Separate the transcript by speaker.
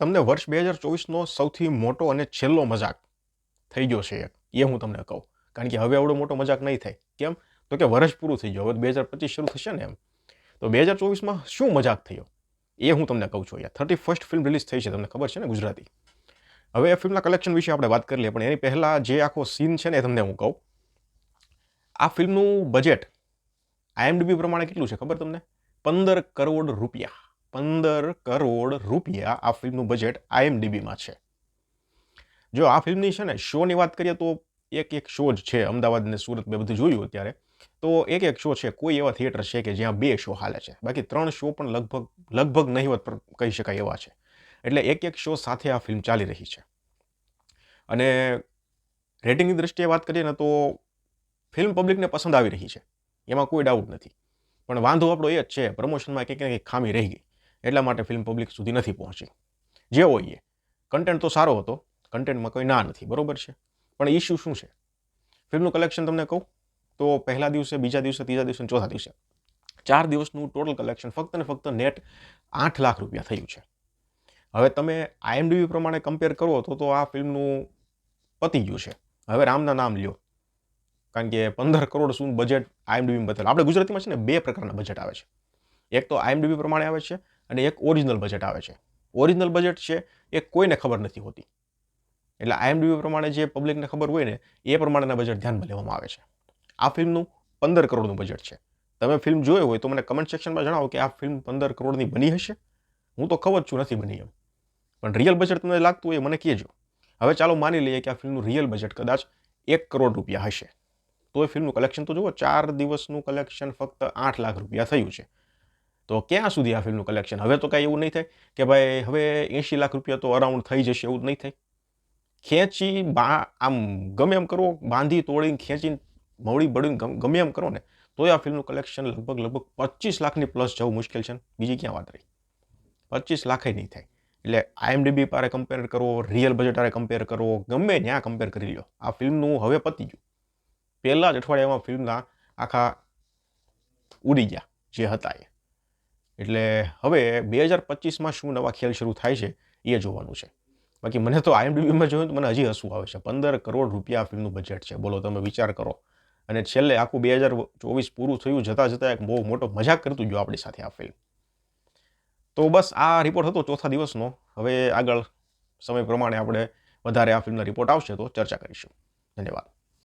Speaker 1: તમને વર્ષ બે હજાર ચોવીસનો સૌથી મોટો અને છેલ્લો મજાક થઈ ગયો છે એક. એ હું તમને કહું. કારણ કે હવે આવડો મોટો મજાક નહીં થાય. કેમ? તો કે વર્ષ પૂરું થઈ ગયું. હવે બે હજાર પચીસ શરૂ થશે ને એમ. તો બે હજાર ચોવીસમાં શું મજાક થયો? એ હું તમને કહું છું યાર થર્ટી ફર્સ્ટ ફિલ્મ રિલીઝ થઈ છે. તમને ખબર છે ને ગુજરાતી? હવે એ ફિલ્મના કલેક્શન વિશે આપણે વાત કરી લઈએ. પણ એની પહેલાં જે આખો સીન છે ને એ તમને હું કહું. આ ફિલ્મનું બજેટ આઈએમડીબી પ્રમાણે કેટલું છે ખબર તમને? પંદર કરોડ રૂપિયા. પંદર કરોડ રૂપિયા આ ફિલ્મનું બજેટ આઈએમડીબીમાં છે. જો આ ફિલ્મની છે ને, શોની વાત કરીએ તો એક એક શો જ છે. અમદાવાદ ને સુરત મેં બધું જોયું અત્યારે. તો એક એક શો છે. કોઈ એવા થિયેટર છે કે જ્યાં બે શો હાલે છે. બાકી ત્રણ શો પણ લગભગ લગભગ નહીવત પર કહી શકાય એવા છે. એટલે એક એક શો સાથે આ ફિલ્મ ચાલી રહી છે. અને રેટિંગની દ્રષ્ટિએ વાત કરીએ ને તો ફિલ્મ પબ્લિકને પસંદ આવી રહી છે. એમાં કોઈ ડાઉટ નથી. પણ વાંધો આપણો એ જ છે પ્રમોશનમાં કંઈક ને કંઈક ખામી રહી ગઈ. એટલા માટે ફિલ્મ પબ્લિક સુધી નથી પહોંચી. જે હોઈએ કન્ટેન્ટ તો સારો હતો કન્ટેન્ટમાં કોઈ ના નથી, બરોબર છે? પણ ઇશ્યુ શું છે? ફિલ્મનું કલેક્શન તમને કહું, તો પહેલા દિવસે, બીજા દિવસે, ત્રીજા દિવસે ચોથા દિવસે. ચાર દિવસનું ટોટલ કલેક્શન ફક્ત ને ફક્ત નેટ આઠ લાખ રૂપિયા થયું છે. હવે તમે આઈએમડીબી પ્રમાણે કમ્પેર કરો તો તો આ ફિલ્મનું પતી ગયું છે. હવે રામના નામ લ્યો. કારણ કે પંદર કરોડ શું બજેટ આઈએમડીબીમાં બતાવે આપણે ગુજરાતીમાં છે ને બે પ્રકારના બજેટ આવે છે. એક તો આઈએમડીબી પ્રમાણે આવે છે અને એક ઓરિજિનલ બજેટ આવે છે. ઓરિજિનલ બજેટ છે, એ કોઈને ખબર નથી હોતી. એટલે આઈએમડીબી પ્રમાણે જે પબ્લિકને ખબર હોય ને, એ પ્રમાણેના બજેટ ધ્યાનમાં લેવામાં આવે છે. આ ફિલ્મનું પંદર કરોડનું બજેટ છે. તમે ફિલ્મ જોઈ હોય તો મને કમેન્ટ સેક્શનમાં જણાવો કે આ ફિલ્મ પંદર કરોડની બની હશે. હું તો ખબર છું નથી બની એમ. પણ રિયલ બજેટ તમને લાગતું હોય મને કહેજો. હવે ચાલો માની લઈએ કે આ ફિલ્મનું રિયલ બજેટ કદાચ એક કરોડ રૂપિયા હશે. તો એ ફિલ્મનું કલેક્શન તો જુઓ, ચાર દિવસનું કલેક્શન ફક્ત આઠ લાખ રૂપિયા થયું છે. તો ક્યાં સુધી આ ફિલ્મનું કલેક્શન? હવે તો કાંઈ એવું નહીં થાય કે ભાઈ હવે એંશી લાખ રૂપિયા તો અરાઉન્ડ થઈ જશે એવું નહીં થાય. ખેંચી બા આમ ગમે એમ કરો, બાંધી તોડીને ખેંચીને મવડી બળીને ગમે એમ કરો ને, તોય આ ફિલ્મનું કલેક્શન લગભગ લગભગ પચીસ લાખની પ્લસ જવું મુશ્કેલ છે. બીજી ક્યાં વાત રહી? પચીસ લાખે નહીં થાય. એટલે આઈએમડીબી પારે કમ્પેર કરો રિયલ બજેટ આરે કમ્પેર કરો, ગમે ત્યાં કમ્પેર કરી લો આ ફિલ્મનું હવે પતી ગયું. પહેલાં જ અઠવાડિયામાં ફિલ્મના આખા ઉડી ગયા, જે હતા એ. એટલે હવે બે હજાર પચીસમાં શું નવા ખેલ શરૂ થાય છે એ જોવાનું છે. બાકી મને તો આઈએમડીબીમાં જોયું તો મને હજી હસવું આવે છે. પંદર કરોડ રૂપિયા ફિલ્મનું બજેટ છે. બોલો તમે વિચાર કરો. અને છેલ્લે આખું બે હજાર ચોવીસ પૂરું થયું જતાં જતાં એક બહુ મોટો મજાક કરતું ગયો આપણી સાથે આ ફિલ્મ તો બસ આ રિપોર્ટ હતો ચોથા દિવસનો. હવે આગળ સમય પ્રમાણે આપણે વધારે આ ફિલ્મના રિપોર્ટ આવશે તો ચર્ચા કરીશું. ધન્યવાદ.